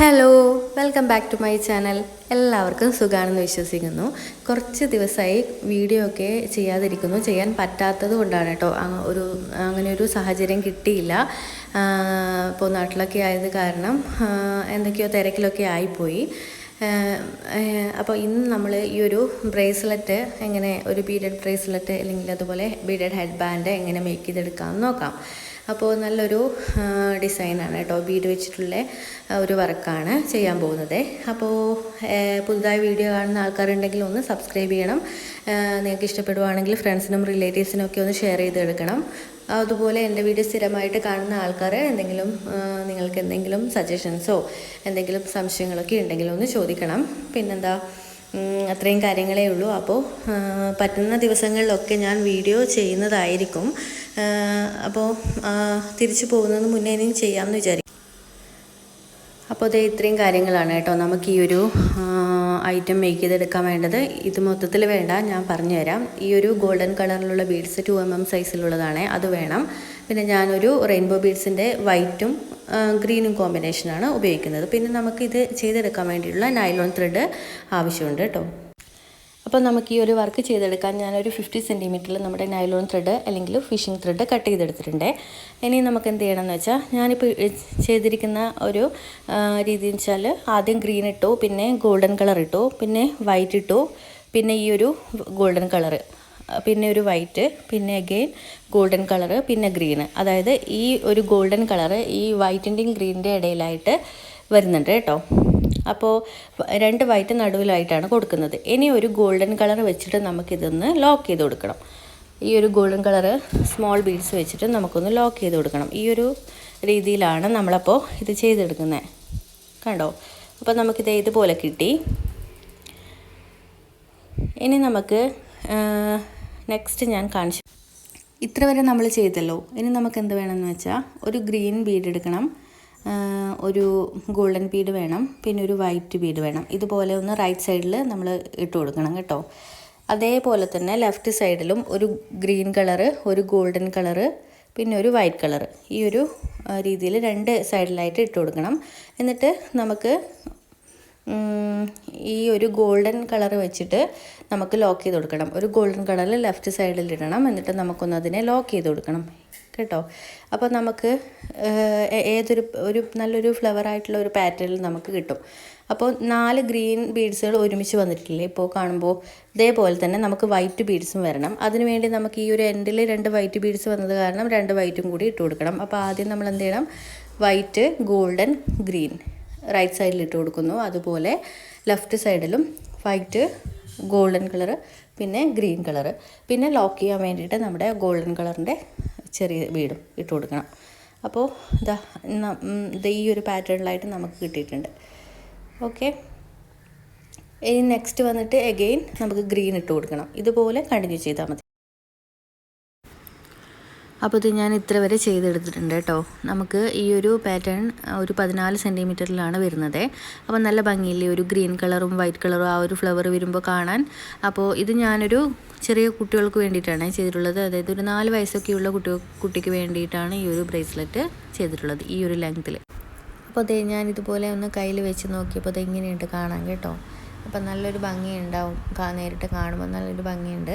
Hello welcome back to my channel എല്ലാവർക്കും സുഖമാണെന്ന് വിശ്വസിക്കുന്നു. കുറച്ച് ദിവസമായി വീഡിയോ ഒക്കെ ചെയ്യാതിരിക്കുന്നു. ചെയ്യാൻ പറ്റാത്തത് കൊണ്ടാണ് കേട്ടോ. ഒരു അങ്ങനെ ഒരു സാഹചര്യം കിട്ടിയില്ല. ഇപ്പോൾ നാട്ടിലൊക്കെ ആയത് കാരണം എന്തൊക്കെയോ തിരക്കിലൊക്കെ ആയിപ്പോയി. അപ്പോൾ ഇന്ന് നമ്മൾ ഈ ഒരു ബ്രേസ്ലെറ്റ് എങ്ങനെ ഒരു ബീഡഡ് ബ്രേസ്ലെറ്റ് അല്ലെങ്കിൽ അതുപോലെ ബീഡഡ് ഹെഡ് ബാൻഡ് എങ്ങനെ മേക്ക് ചെയ്തെടുക്കാമെന്ന് നോക്കാം. അപ്പോൾ നല്ലൊരു ഡിസൈനാണ് കേട്ടോ. ബീഡ് വെച്ചിട്ടുള്ള ഒരു വർക്കാണ് ചെയ്യാൻ പോകുന്നത്. അപ്പോൾ പുതുതായി വീഡിയോ കാണുന്ന ആൾക്കാരുണ്ടെങ്കിൽ ഒന്ന് സബ്സ്ക്രൈബ് ചെയ്യണം. നിങ്ങൾക്ക് ഇഷ്ടപ്പെടുവാണെങ്കിൽ ഫ്രണ്ട്സിനും റിലേറ്റീവ്സിനും ഒക്കെ ഒന്ന് ഷെയർ ചെയ്തെടുക്കണം. അതുപോലെ എന്റെ വീഡിയോ സ്ഥിരമായിട്ട് കാണുന്ന ആൾക്കാർ എന്തെങ്കിലും നിങ്ങൾക്ക് എന്തെങ്കിലും സജഷൻസോ എന്തെങ്കിലും സംശയങ്ങളൊക്കെ ഉണ്ടെങ്കിൽ ഒന്ന് ചോദിക്കണം. പിന്നെന്താ അത്രയും കാര്യങ്ങളേ ഉള്ളൂ. അപ്പോൾ പറ്റുന്ന ദിവസങ്ങളിലൊക്കെ ഞാൻ വീഡിയോ ചെയ്യുന്നതായിരിക്കും. അപ്പോൾ തിരിച്ചു പോകുന്നതിന് മുന്നേ ഇനിയും ചെയ്യാമെന്ന് വിചാരിക്കും അപ്പോൾ അതേ ഇത്രയും കാര്യങ്ങളാണ് കേട്ടോ നമുക്ക് ഈ ഒരു ഐറ്റം മേക്ക് ചെയ്തെടുക്കാൻ വേണ്ടത്. ഇത് മൊത്തത്തിൽ വേണ്ട ഞാൻ പറഞ്ഞു തരാം ഈ ഒരു ഗോൾഡൻ കളറിലുള്ള ബീഡ്സ് ടു എം എം സൈസിലുള്ളതാണ് അത് വേണം. പിന്നെ ഞാനൊരു റെയിൻബോ ബീഡ്സിന്റെ വൈറ്റും ഗ്രീനും കോമ്പിനേഷനാണ് ഉപയോഗിക്കുന്നത്. പിന്നെ നമുക്ക് ഇത് ചെയ്തെടുക്കാൻ വേണ്ടിയിട്ടുള്ള നൈലോൺ ത്രെഡ് ആവശ്യമുണ്ട് കേട്ടോ. അപ്പോൾ നമുക്ക് ഈ ഒരു വർക്ക് ചെയ്തെടുക്കാൻ ഞാനൊരു ഫിഫ്റ്റി സെന്റിമീറ്ററിൽ നമ്മുടെ നൈലോൺ ത്രെഡ് അല്ലെങ്കിൽ ഫിഷിംഗ് ത്രെഡ് കട്ട് ചെയ്തെടുത്തിട്ടുണ്ട്. ഇനി നമുക്ക് എന്ത് ചെയ്യണമെന്ന് വെച്ചാൽ ഞാനിപ്പോൾ ചെയ്തിരിക്കുന്ന ഒരു രീതി വെച്ചാൽ ആദ്യം ഗ്രീൻ ഇട്ടു പിന്നെ ഗോൾഡൻ കളർ ഇട്ടു പിന്നെ വൈറ്റ് ഇട്ടു പിന്നെ ഈ ഒരു ഗോൾഡൻ കളർ പിന്നെ ഒരു വൈറ്റ് പിന്നെ അഗെയിൻ ഗോൾഡൻ കളർ പിന്നെ ഗ്രീന് അതായത് ഈ ഒരു ഗോൾഡൻ കളറ് ഈ വൈറ്റിന്റെയും ഗ്രീനിന്റെ ഇടയിലായിട്ട് വരുന്നുണ്ട് കേട്ടോ. അപ്പോൾ രണ്ട് വൈറ്റ് നടുവിലായിട്ടാണ് കൊടുക്കുന്നത്. ഇനി ഒരു ഗോൾഡൻ കളർ വെച്ചിട്ട് നമുക്കിതൊന്ന് ലോക്ക് ചെയ്ത് കൊടുക്കണം. ഈ ഒരു ഗോൾഡൻ കളർ സ്മോൾ ബീഡ്സ് വെച്ചിട്ട് നമുക്കൊന്ന് ലോക്ക് ചെയ്ത് കൊടുക്കണം. ഈ ഒരു രീതിയിലാണ് നമ്മളപ്പോൾ ഇത് ചെയ്തെടുക്കുന്നത് കണ്ടോ? അപ്പോൾ നമുക്കിത് ഇതുപോലെ കിട്ടി. ഇനി നമുക്ക് നെക്സ്റ്റ് ഞാൻ കാണിച്ചു ഇത്ര വരെ നമ്മൾ ചെയ്തല്ലോ. ഇനി നമുക്ക് എന്ത് വേണമെന്ന് വെച്ചാൽ ഒരു ഗ്രീൻ ബീഡ് എടുക്കണം. ഒരു ഗോൾഡൻ ബീഡ് വേണം പിന്നെ ഒരു വൈറ്റ് ബീഡ് വേണം. ഇതുപോലെ ഒന്ന് റൈറ്റ് സൈഡിൽ നമ്മൾ ഇട്ട് കൊടുക്കണം കേട്ടോ. അതേപോലെ തന്നെ ലെഫ്റ്റ് സൈഡിലും ഒരു ഗ്രീൻ കളറ് ഒരു ഗോൾഡൻ കളറ് പിന്നെ ഒരു വൈറ്റ് കളറ് ഈ ഒരു രീതിയിൽ രണ്ട് സൈഡിലായിട്ട് ഇട്ട് കൊടുക്കണം. എന്നിട്ട് നമുക്ക് ഈ ഒരു ഗോൾഡൻ കളർ വെച്ചിട്ട് നമുക്ക് ലോക്ക് ചെയ്ത് കൊടുക്കണം. ഒരു ഗോൾഡൻ കളറിൽ ലെഫ്റ്റ് സൈഡിൽ ഇടണം. എന്നിട്ട് നമുക്കൊന്ന് അതിനെ ലോക്ക് ചെയ്ത് കൊടുക്കണം. കേട്ടോ? അപ്പോൾ നമുക്ക് ഏതൊരു ഒരു നല്ലൊരു ഫ്ലവർ ആയിട്ടുള്ള ഒരു പാറ്റേണിൽ നമുക്ക് കിട്ടും. അപ്പോൾ നാല് ഗ്രീൻ ബീഡ്സുകൾ ഒരുമിച്ച് വന്നിട്ടില്ലേ? ഇപ്പോൾ കാണുമ്പോൾ ഇതേപോലെ തന്നെ നമുക്ക് വൈറ്റ് ബീഡ്സും വരണം. അതിനുവേണ്ടി നമുക്ക് ഈ ഒരു എൻഡിൽ രണ്ട് വൈറ്റ് ബീഡ്സ് വന്നത് കാരണം രണ്ട് വൈറ്റും കൂടി ഇട്ട് കൊടുക്കണം. അപ്പോൾ ആദ്യം നമ്മൾ എന്ത് ചെയ്യണം? വൈറ്റ് ഗോൾഡൻ ഗ്രീൻ റൈറ്റ് സൈഡിൽ ഇട്ട് കൊടുക്കുന്നു. അതുപോലെ ലെഫ്റ്റ് സൈഡിലും വൈറ്റ് ഗോൾഡൻ കളർ പിന്നെ ഗ്രീൻ കളർ പിന്നെ ലോക്ക് ചെയ്യാൻ വേണ്ടിയിട്ട് നമ്മുടെ ഗോൾഡൻ കളറിന്റെ ചെറിയ വീടും ഇട്ട് കൊടുക്കണം. അപ്പോൾ ഇതാ ഈ ഒരു പാറ്റേണിലായിട്ട് നമുക്ക് കിട്ടിയിട്ടുണ്ട്. ഓക്കെ ഇനി നെക്സ്റ്റ് വന്നിട്ട് എഗെയിൻ നമുക്ക് ഗ്രീൻ ഇട്ട് കൊടുക്കണം. ഇതുപോലെ കണ്ടിന്യൂ ചെയ്താൽ മതി. അപ്പോൾ ഇത് ഞാൻ ഇത്ര വരെ ചെയ്തെടുത്തിട്ടുണ്ട് കേട്ടോ. നമുക്ക് ഈ ഒരു പാറ്റേൺ ഒരു പതിനാല് സെന്റിമീറ്ററിലാണ് വരുന്നത്. അപ്പോൾ നല്ല ഭംഗിയില്ലേ ഒരു ഗ്രീൻ കളറും വൈറ്റ് കളറും ആ ഒരു ഫ്ലവർ വരുമ്പോൾ കാണാൻ. അപ്പോൾ ഇത് ഞാനൊരു ചെറിയ കുട്ടികൾക്ക് വേണ്ടിയിട്ടാണ് ചെയ്തിട്ടുള്ളത്. അതായത് ഒരു നാല് വയസ്സൊക്കെയുള്ള കുട്ടി കുട്ടിക്ക് വേണ്ടിയിട്ടാണ് ഈ ഒരു ബ്രേസ്ലെറ്റ് ചെയ്തിട്ടുള്ളത് ഈ ഒരു ലെങ്ത്തിൽ അപ്പോൾ അതേ ഞാൻ ഇതുപോലെ ഒന്ന് കയ്യിൽ വെച്ച് നോക്കിയപ്പോൾ അത് എങ്ങനെയുണ്ട് കാണാൻ കേട്ടോ. അപ്പം നല്ലൊരു ഭംഗിയുണ്ടാവും നേരിട്ട് കാണുമ്പോൾ നല്ലൊരു ഭംഗിയുണ്ട്.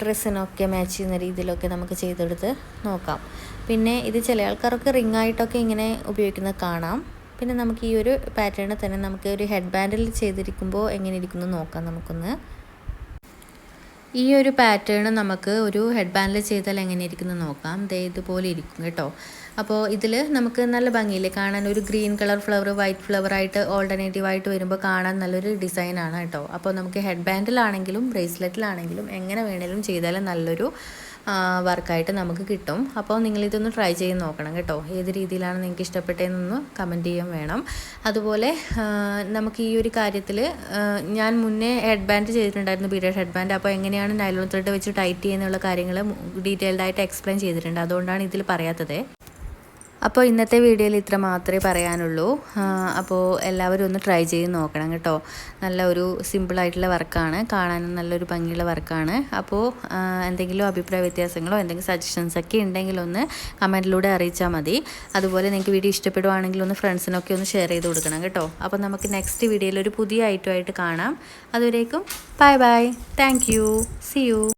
ഡ്രസ്സിനൊക്കെ മാച്ച് ചെയ്യുന്ന രീതിയിലൊക്കെ നമുക്ക് ചെയ്തെടുത്ത് നോക്കാം. പിന്നെ ഇത് ചില ആൾക്കാർക്ക് റിംഗ് ആയിട്ടൊക്കെ ഇങ്ങനെ ഉപയോഗിക്കുന്നത് കാണാം. പിന്നെ നമുക്ക് ഈ ഒരു പാറ്റേണിൽ തന്നെ നമുക്ക് ഒരു ഹെഡ് ബാൻഡിൽ ചെയ്തിരിക്കുമ്പോൾ എങ്ങനെ ഇരിക്കുന്നു നോക്കാം നമുക്കൊന്ന്. ഈ ഒരു പാറ്റേൺ നമുക്ക് ഒരു ഹെഡ് ബാൻഡിൽ ചെയ്താൽ എങ്ങനെ ഇരിക്കുന്നു നോക്കാം. ദേ ഇതുപോലെ ഇരിക്കും കേട്ടോ. അപ്പോൾ ഇതിൽ നമുക്ക് നല്ല ഭംഗിയില്ലേ? കാണാൻ ഒരു green colour flower white flower ആയിട്ട് ഓൾട്ടർനേറ്റീവ് ആയിട്ട് വരുമ്പോൾ കാണാൻ നല്ലൊരു ഡിസൈനാണ് കേട്ടോ. അപ്പോൾ നമുക്ക് ഹെഡ് ബാൻഡിലാണെങ്കിലും ബ്രേസ്ലെറ്റിലാണെങ്കിലും എങ്ങനെ വേണേലും ചെയ്താലും നല്ലൊരു വർക്കായിട്ട് നമുക്ക് കിട്ടും. അപ്പോൾ നിങ്ങളിതൊന്ന് ട്രൈ ചെയ്ത് നോക്കണം കേട്ടോ. ഏത് രീതിയിലാണ് നിങ്ങൾക്ക് ഇഷ്ടപ്പെട്ടതെന്നൊന്ന് കമന്റ് ചെയ്യാൻ വേണം. അതുപോലെ നമുക്ക് ഈ ഒരു കാര്യത്തിൽ ഞാൻ മുന്നേ ഹെഡ് ബാൻഡ് ചെയ്തിട്ടുണ്ടായിരുന്നു പീരിയഡ് ഹെഡ് ബാൻഡ് അപ്പോൾ എങ്ങനെയാണ് നൈലോൺ ത്രെഡ് വെച്ച് ടൈറ്റ് ചെയ്യുന്നുള്ള കാര്യങ്ങൾ ഡീറ്റെയിൽഡായിട്ട് എക്സ്പ്ലെയിൻ ചെയ്തിട്ടുണ്ട്. അതുകൊണ്ടാണ് ഇതിൽ പറയാത്തത്. അപ്പോൾ ഇന്നത്തെ വീഡിയോയിൽ ഇത്ര മാത്രമേ പറയാനുള്ളൂ. അപ്പോൾ എല്ലാവരും ഒന്ന് ട്രൈ ചെയ്ത് നോക്കണം കേട്ടോ. നല്ല ഒരു സിമ്പിളായിട്ടുള്ള വർക്കാണ്. കാണാനും നല്ലൊരു ഭംഗിയുള്ള വർക്കാണ്. അപ്പോൾ എന്തെങ്കിലും അഭിപ്രായ വ്യത്യാസങ്ങളോ എന്തെങ്കിലും സജഷൻസൊക്കെ ഉണ്ടെങ്കിൽ ഒന്ന് കമന്റിലൂടെ അറിയിച്ചാൽ മതി. അതുപോലെ നിങ്ങൾക്ക് വീഡിയോ ഇഷ്ടപ്പെടുവാണെങ്കിൽ ഒന്ന് ഫ്രണ്ട്സിനൊക്കെ ഒന്ന് ഷെയർ ചെയ്ത് കൊടുക്കണം കേട്ടോ. അപ്പോൾ നമുക്ക് നെക്സ്റ്റ് വീഡിയോയിൽ ഒരു പുതിയ ഐറ്റമായിട്ട് കാണാം. അതുവരേക്കും bye bye thank you see you